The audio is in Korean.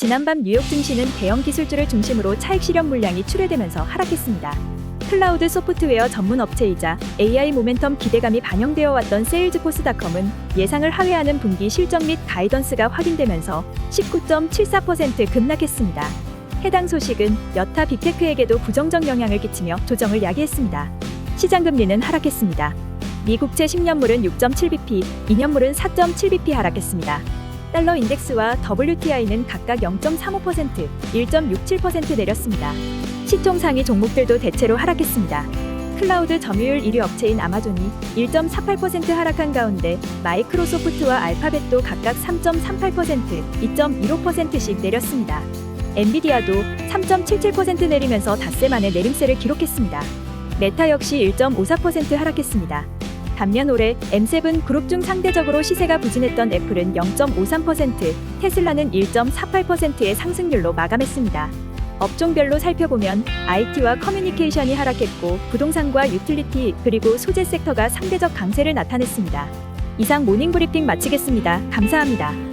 지난밤 뉴욕 증시는 대형 기술주를 중심으로 차익 실현 물량이 출회되면서 하락했습니다. 클라우드 소프트웨어 전문 업체이자 AI 모멘텀 기대감이 반영되어 왔던 세일즈포스닷컴은 예상을 하회하는 분기 실적 및 가이던스가 확인되면서 19.74% 급락했습니다. 해당 소식은 여타 빅테크에게도 부정적 영향을 끼치며 조정을 야기했습니다. 시장 금리는 하락했습니다. 미국채 10년물은 6.7bp, 2년물은 4.7bp 하락했습니다. 달러 인덱스와 WTI는 각각 0.35%, 1.67% 내렸습니다. 시총 상위 종목들도 대체로 하락했습니다. 클라우드 점유율 1위 업체인 아마존이 1.48% 하락한 가운데 마이크로소프트와 알파벳도 각각 3.38%, 2.15%씩 내렸습니다. 엔비디아도 3.77% 내리면서 닷새 만에 내림세를 기록했습니다. 메타 역시 1.54% 하락했습니다. 반면 올해 M7 그룹 중 상대적으로 시세가 부진했던 애플은 0.53%, 테슬라는 1.48%의 상승률로 마감했습니다. 업종별로 살펴보면 IT와 커뮤니케이션이 하락했고 부동산과 유틸리티 그리고 소재 섹터가 상대적 강세를 나타냈습니다. 이상 모닝 브리핑 마치겠습니다. 감사합니다.